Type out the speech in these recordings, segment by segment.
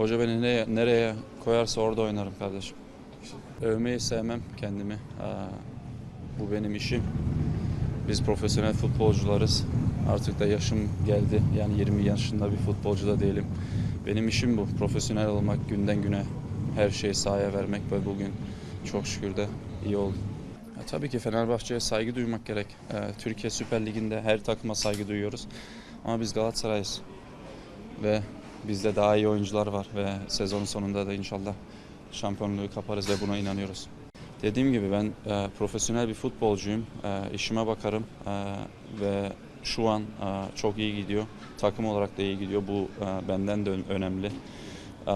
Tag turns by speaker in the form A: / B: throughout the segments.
A: Hoca beni nereye, nereye koyarsa orada oynarım kardeşim. Övmeyi sevmem kendimi. Aa, bu benim işim. Biz profesyonel futbolcularız. Artık da yaşım geldi. Yani 20 yaşında bir futbolcu da değilim. Benim işim bu. Profesyonel olmak, günden güne her şeyi sahaya vermek ve bugün çok şükür de iyi oldu. Ya tabii ki Fenerbahçe'ye saygı duymak gerek. Ee, Türkiye Süper Ligi'nde her takıma saygı duyuyoruz. Ama biz Galatasaray'ız. Ve bizde daha iyi oyuncular var ve sezon sonunda da inşallah şampiyonluğu kaparız ve buna inanıyoruz. Dediğim gibi ben e, profesyonel bir futbolcuyum. E, işime bakarım e, ve şu an e, çok iyi gidiyor. Takım olarak da iyi gidiyor. Bu e, benden de ön- önemli. E,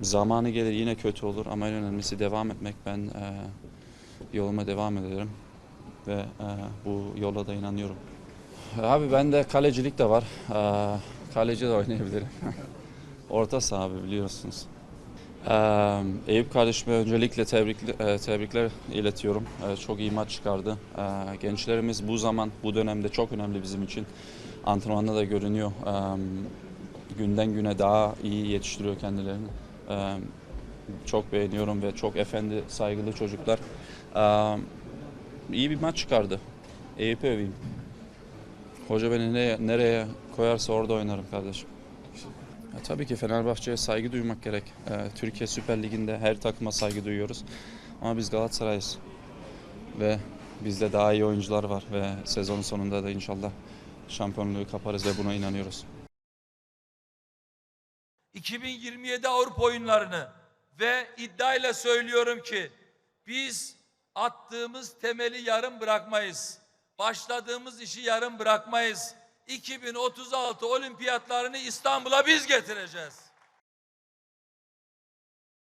A: zamanı gelir yine kötü olur ama en önemlisi devam etmek. Ben e, yoluma devam ederim ve e, bu yola da inanıyorum. Abi bende kalecilik de var. E, kaleci de oynayabilirim. Orta saha biliyorsunuz. Ee, Eyüp kardeşime öncelikle tebrik, e, tebrikler iletiyorum. Ee, çok iyi maç çıkardı. Ee, gençlerimiz bu zaman, bu dönemde çok önemli bizim için. Antrenmanda da görünüyor. Ee, günden güne daha iyi yetiştiriyor kendilerini. Ee, çok beğeniyorum ve çok efendi, saygılı çocuklar. Ee, iyi bir maç çıkardı. Eyüp'ü öveyim. Hoca beni nereye, nereye koyarsa orada oynarım kardeşim. Ya tabii ki Fenerbahçe'ye saygı duymak gerek. Ee, Türkiye Süper Ligi'nde her takıma saygı duyuyoruz. Ama biz Galatasaray'ız. Ve bizde daha iyi oyuncular var ve sezon sonunda da inşallah şampiyonluğu kaparız ve buna inanıyoruz.
B: 2027 Avrupa oyunlarını ve iddiayla söylüyorum ki biz attığımız temeli yarım bırakmayız. Başladığımız işi yarım bırakmayız. 2036 olimpiyatlarını İstanbul'a biz getireceğiz.